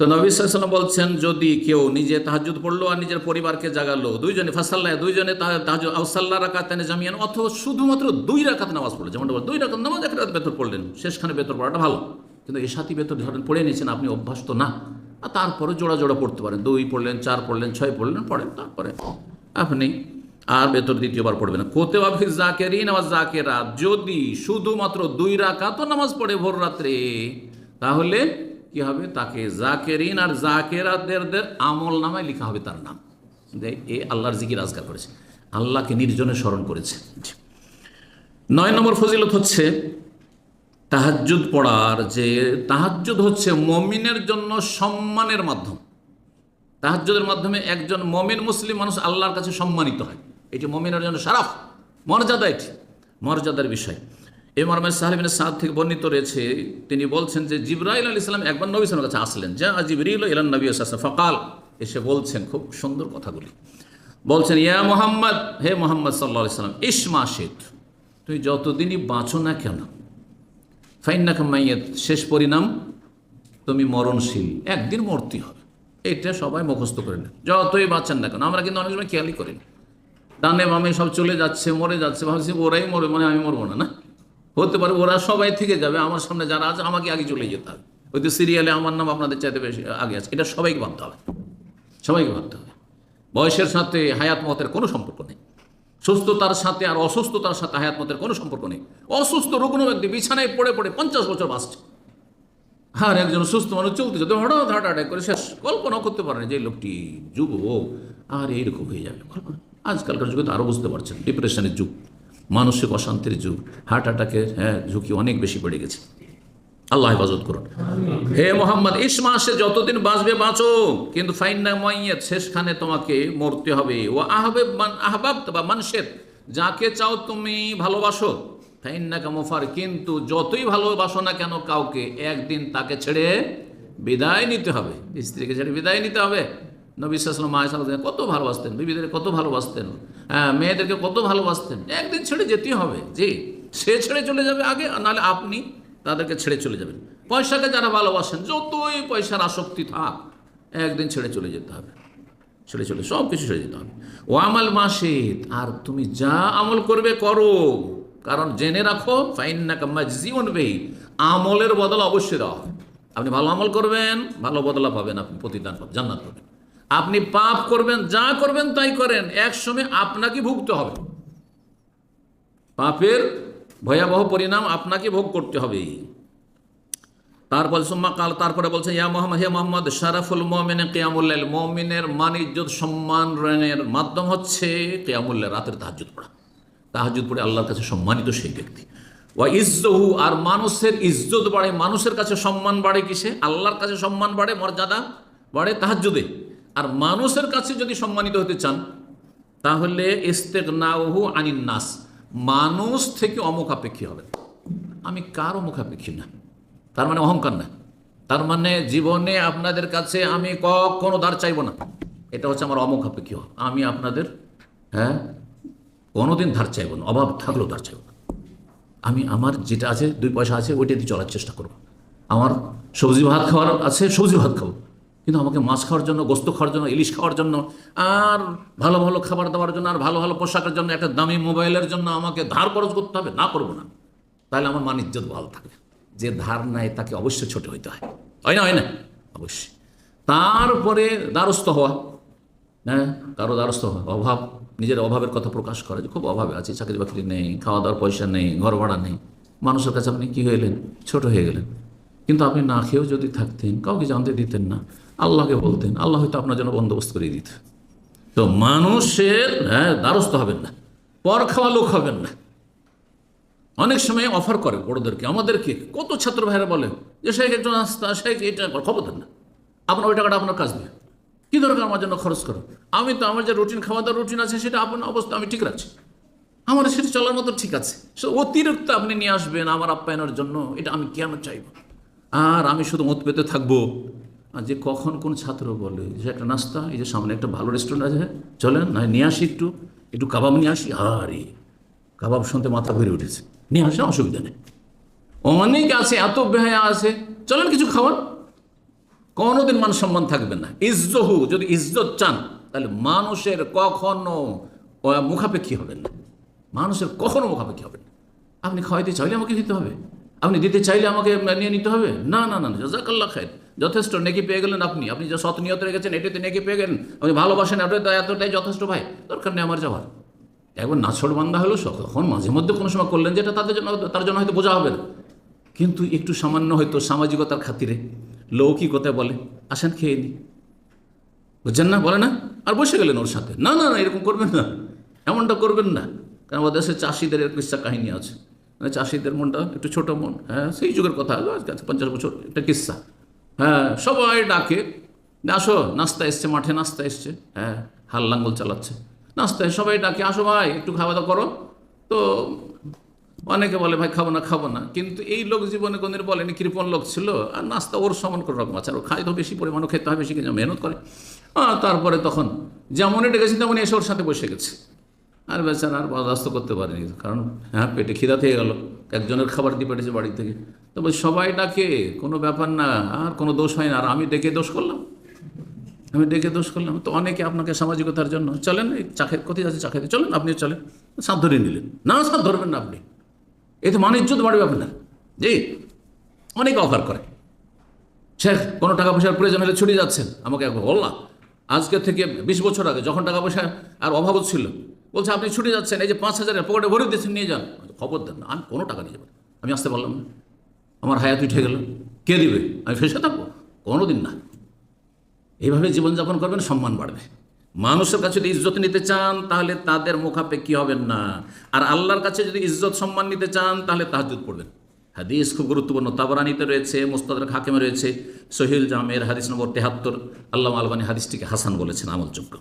তো নবী সাল্লাম বলছেন, যদি কেউ নিজে তাহাজুদ পড়ল আর নিজের পরিবারকে জাগালো, দুইজনে ফাসাল্লাহ দুইজনে আউসাল্লাহ রাকাতানে জামিয়ান, অথবা শুধুমাত্র দুই রাকাত নামাজ পড়ল যেমন দুই রাকাত নামাজ এক রাত বেতর পড়লেন, শেষখানে বেতর পড়াটা ভালো। কিন্তু এই সাথী বেতর ধরেন পড়ে নিয়েছেন, আপনি অভ্যাস তো না। আর তারপরে জোড়া জোড়া পড়তে পারেন, দুই পড়লেন, চার পড়লেন, ছয় পড়লেন, পড়েন, তারপরে আপনি আর বেতর দ্বিতীয়বার পড়বেন কোতে আফিস জাকেরিন আবার জাকেরা, যদি শুধুমাত্র দুই রাকাত নামাজ পড়ে ভোর রাত্রে, তাহলে কি হবে? তাকে জাকেরিন আর জাকেরাদের আমল নামায় লেখা হবে তার নাম। যে এ আল্লাহর জিকির আজগার করেছে। আল্লাহকে নির্জনে স্মরণ করেছে। নয় নম্বর ফজিলত হচ্ছে তাহাজ্জুদ পড়ার যে, তাহাজ্জুদ হচ্ছে মমিনের জন্য সম্মানের মাধ্যম। তাহাজ্জুদের মাধ্যমে একজন মমিন মুসলিম মানুষ আল্লাহর কাছে সম্মানিত হয়। এটি মমিনের জন্য সারাফ। মর্যাদা এটি। মর্যাদার বিষয়। এই মর্মে সাহেবিন সাদ থেকে বর্ণিত রয়েছে, তিনি বলছেন যে জিব্রাইল আলী ইসলাম একবার নবী সালামের কাছে আসলেন। যা জিবরিল ইলান নবী সাল্লাম ফকাল, এসে বলছেন খুব সুন্দর কথাগুলি। বলছেন, ইয়া মোহাম্মদ, হে মোহাম্মদ সাল্লা সাল্লাম ইসমা শেখ তুই যতদিনই বাঁচো না কেন ফাইন্না কামাইয়াত শেষ পরিণাম তুমি মরণশীল, একদিন মরতে হবে। এটা সবাই মুখস্থ করে নেন। যতই বাঁচান না কেন, আমরা কিন্তু অনেক সময় খেয়ালই করি না। ডানে বামে সব চলে যাচ্ছে, মরে যাচ্ছে, ভাবছি ওরাই মরবে মানে আমি মরবো না না? হতে পারে ওরা সবাই থেকে যাবে, আমার সামনে যারা আছে আমাকে আগে চলে যেতে হবে। ওই তো সিরিয়ালে আমার নাম আপনাদের চাইতে বেশি আগে আছে, এটা সবাইকে ভাবতে হবে। সবাইকে ভাবতে হবে। বয়সের সাথে হায়াত মতের কোনো সম্পর্ক নেই। সুস্থতার সাথে আর অসুস্থতার সাথে হায়াত মতের কোনো সম্পর্ক নেই। অসুস্থ রুগ্ন ব্যক্তি বিছানায় পড়ে পড়ে পঞ্চাশ বছর বাঁচছে। আর একজন সুস্থ মানুষ চলতে চলতে হঠাৎ হার্ট অ্যাটাক করে শেষ, কল্পনা করতে পারে যে এই লোকটি যুব আর এইরকম হয়ে যাবে কল্পনা। আজকালকার যুগে তো আরও বুঝতে পারছেন ডিপ্রেশনের যুগ। মানসিক অশান্তির যুগ হার্ট অ্যাটাকের হ্যাঁ ঝুঁকি অনেক বেশি বেড়ে গেছে। আল্লাহ হেফাজত করুন। হে মোহাম্মদ ইসমা মাসে যতদিন বাঁচবে বাঁচো, কিন্তু ফাইন্না মাইয়াত শেষখানে তোমাকে মরতে হবে। ও আহবে আহবাব বা মানুষের যাকে চাও তুমি ভালোবাসো। ফাইন্না কামোফার কিন্তু যতই ভালোবাসো না কেন, কাউকে একদিন তাকে ছেড়ে বিদায় নিতে হবে। স্ত্রীকে ছেড়ে বিদায় নিতে হবে। নবিসাম মায়াসাল কত ভালোবাসতেন বিবিদের কত ভালোবাসতেন হ্যাঁ মেয়েদেরকে কত ভালোবাসতেন। একদিন ছেড়ে যেতেই হবে, জি, সে ছেড়ে চলে যাবে আগে নাহলে আপনি তাদেরকে ছেড়ে চলে যাবেন। পয়সাকে যারা ভালোবাসেন, যতই পয়সার আসক্তি থাক, একদিন ছেড়ে চলে যেতে হবে। ছেড়ে চলে, সব কিছু ছেড়ে যেতে হবে। ও আমাল মাসিদ, আর তুমি যা আমল করবে করো, কারণ জেনে রাখো ফাইন্না কাম্মা জীবন বেই আমলের বদলা অবশ্যই দেওয়া হবে। আপনি ভালো আমল করবেন, ভালো বদলা পাবেন আপনি প্রতিদান পাবেন, জান্নাত পাবেন। আপনি পাপ করবেন, যা করবেন তাই করেন, এক সময় আপনাকে ভুগতে হবে। পাপের ভয়াবহ পরিণাম আপনাকে ভোগ করতে হবে। তারপর সুম্মা কাল, তারপরে বলছেন ইয়া মোহাম্মদ, হে মোহাম্মদ, শারাফুল মোমিন কেয়ামুল্লাহ মমিনের মান, ইজ্জত, সম্মান সম্মানের মাধ্যম হচ্ছে কেয়ামুল্লাহ রাতের তাহাজুদ পড়া। তাহাজুদ পড়ে আল্লাহর কাছে সম্মানিত সেই ব্যক্তি। ওয়া ইজ্জহু, আর মানুষের ইজ্জত বাড়ে, মানুষের কাছে সম্মান বাড়ে কিসে? আল্লাহর কাছে সম্মান বাড়ে, মর্যাদা বাড়ে তাহাজুদে আর মানুষের কাছে যদি সম্মানিত হতে চান, তাহলে ইস্তেক নাহু আনিন নাস মানুষ থেকে অমুখাপেক্ষী হবে আমি কার অমুখাপেক্ষী না, তার মানে অহংকার না। তার মানে জীবনে আপনাদের কাছে আমি কখনো ধার চাইব না। এটা হচ্ছে আমার অমুখাপেক্ষী। আমি আপনাদের হ্যাঁ কোনোদিন ধার চাইব না, অভাব থাকলেও ধার চাইব না। আমি আমার যেটা আছে, দুই পয়সা আছে ওইটা দিয়ে চলার চেষ্টা করব। আমার সবজি ভাত খাওয়ার আছে, সবজি ভাত খাব। কিন্তু আমাকে মাছ খাওয়ার জন্য, গোস্ত খাওয়ার জন্য, ইলিশ খাওয়ার জন্য, আর ভালো ভালো খাবার দাবার জন্য, আর ভালো ভালো পোশাকের জন্য, একটা দামি মোবাইলের জন্য আমাকে ধার খরচ করতে হবে, না করব না। তাহলে আমার মান ইজ্জত ভালো থাকবে। যে ধার নেয় তাকে অবশ্যই ছোট হইতে হয়। হয় না হয় না? অবশ্যই। তারপরে দ্বারস্থ হওয়া। হ্যাঁ কারও দ্বারস্থ হওয়া। অভাব, নিজের অভাবের কথা প্রকাশ করে যে খুব অভাবে আছে, চাকরি বাকরি নেই খাওয়া দাওয়ার পয়সা নেই ঘর ভাড়া নেই। মানুষের কাছে আপনি কী গেলেন ছোট হয়ে গেলেন। কিন্তু আপনি না খেয়েও যদি থাকতেন, কাউকে জানতে দিতেন না, আল্লাহকে বলতেন, আল্লাহ হয়তো আপনার জন্য বন্দোবস্ত করে দিত। তো মানুষের হ্যাঁ দ্বারস্থ হবেন না, পর খাওয়া লোক হবেন না। অনেক সময় অফার করে বড়োদেরকে, আমাদেরকে, কত ছাত্র ভাইরা বলে যে শেখ একজন নাস্তা শেখ এটা খবর দেন না। আপনার ওই টাকাটা আপনার কাজ দেবে কী দরকার আমার জন্য খরচ করো আমি তো আমার যে রুটিন খাওয়া দাওয়ার রুটিন আছে, সেটা আপনার অবস্থা, আমি ঠিক রাখছি। আমার সেটা চলার মতো ঠিক আছে। অতিরিক্ত আপনি নিয়ে আসবেন আমার আপ্যায়নের জন্য, এটা আমি কেন চাইব? আর আমি শুধু মত পেতে থাকব। আর যে কখন কোন ছাত্র বলে, যে একটা নাস্তা, এই যে সামনে একটা ভালো রেস্টুরেন্ট আছে, চলেন, না নিয়ে আসি একটু একটু কাবাব নিয়ে আসি, আরে, কাবাব শুনতে মাথা ভরে উঠেছে। নিয়ে আসে অসুবিধা নেই। অনেক আছে, এত বেহায়া আছে, চলেন কিছু খাওয়ান কোনোদিন মান সম্মান থাকবে না। ইজ্জহু, যদি ইজ্জত চান, তাহলে মানুষের কখনো মুখাপেক্ষী হবেন না। মানুষের কখনো মুখাপেক্ষী হবেন না। আপনি খাওয়াইতে চাইলে আমাকে দিতে হবে। আপনি দিতে চাইলে আমাকে নিয়ে নিতে হবে? না না না জাজাকাল্লা খায় যথেষ্ট নেকি পেয়ে গেলেন আপনি। আপনি যে সৎ নিয়ত রেখেছেন, এটাতে নেকি পেয়ে গেলেন। আপনি ভালোবাসেন এতটাই এতটাই যথেষ্ট ভাই। দরকার নেই আমার যাওয়ার। একবার নাছড় বান্ধা হলো তখন মাঝে মধ্যে কোনো সময় করলেন যেটা তাদের জন্য, তার জন্য হয়তো বোঝা হবে না। কিন্তু একটু সামান্য হয়তো সামাজিকতার খাতিরে লৌকিকতা বলে, আসেন, খেয়ে নি। বুঝছেন না? বলে না? আর বসে গেলেন ওর সাথে। না না না, এরকম করবেন না। এমনটা করবেন না। কারণ আমাদের দেশে চাষিদের কিস্সা কাহিনী আছে। মানে চাষিদের মনটা একটু ছোট মন হ্যাঁ সেই যুগের কথা আজকে পঞ্চাশ বছর একটা কিস্সা হ্যাঁ সবাই ডাকে আসো, নাস্তা এসছে, মাঠে নাস্তা এসছে। হ্যাঁ হাল লাঙ্গল চালাচ্ছে। নাস্তায় সবাই ডাকে, আসো ভাই, একটু খাওয়া দাওয়া করো। তো অনেকে বলে, ভাই, খাব না খাব না। কিন্তু এই লোক জীবনে কোনদিন বলেনি, কৃপণ লোক ছিল। আর নাস্তা ওর সমান করে রকম আছে, আর খায় তো বেশি পরিমাণও খেতে হয় বেশি কিছু মেহনত করে। তারপরে তখন যেমনই ডেকেছি, তেমনই এসে ওর সাথে বসে গেছে। আর বেচারা আর বরদাস্ত করতে পারেনি, কারণ হ্যাঁ পেটে খিদা থেকে গেল, একজনের খাবার দিয়ে পেটেছে বাড়ি থেকে। তবে সবাই ডাকে, কোনো ব্যাপার না, আর কোনো দোষ হয় না, আর আমি ডেকে দোষ করলাম। আমি ডেকে দোষ করলাম। তো অনেকে আপনাকে সামাজিকতার জন্য, চলেন এই চাখে কোথায় আছে চাখাইতে চলেন, আপনিও চলেন সাথ ধরে নিলেন। না সাথ ধরবেন না আপনি। এতে মানিজ্যত বাড়বে আপনার। জি, অনেক অফার করে। শেখ, কোনো টাকা পয়সার প্রয়োজন হলে ছুটে যাচ্ছেন। আমাকে একবার বললাম, আজকে থেকে বিশ বছর আগে যখন টাকা পয়সা আর অভাব ছিল বলছে, আপনি ছুটে যাচ্ছেন, এই যে পাঁচ হাজারের পকেটে ভরে দিয়েছেন, নিয়ে যান। খবর দেন না, আমি কোনো টাকা নিয়ে যাব আমি আসতে পারলাম না। আমার হায়াত উঠে গেল। কে দিবে? আমি ফেসে থাকব? কোনো দিন না। এইভাবে জীবনযাপন করবেন, সম্মান বাড়বে। মানুষের কাছে যদি ইজ্জত নিতে চান, তাহলে তাদের মুখাপেক্ষী হবেন না? আর আল্লাহর কাছে যদি ইজ্জত সম্মান নিতে চান, তাহলে তাহাজুদ পড়বেন। হাদিস খুব গুরুত্বপূর্ণ। তাবরানিতে রয়েছে, মোস্তাদের হাকিমে রয়েছে সহিল জামের হাদিস নম্বর তেহাত্তর। আল্লাহ আলবানী হাদিসটিকে হাসান বলেছেন, আমলযোগ্য।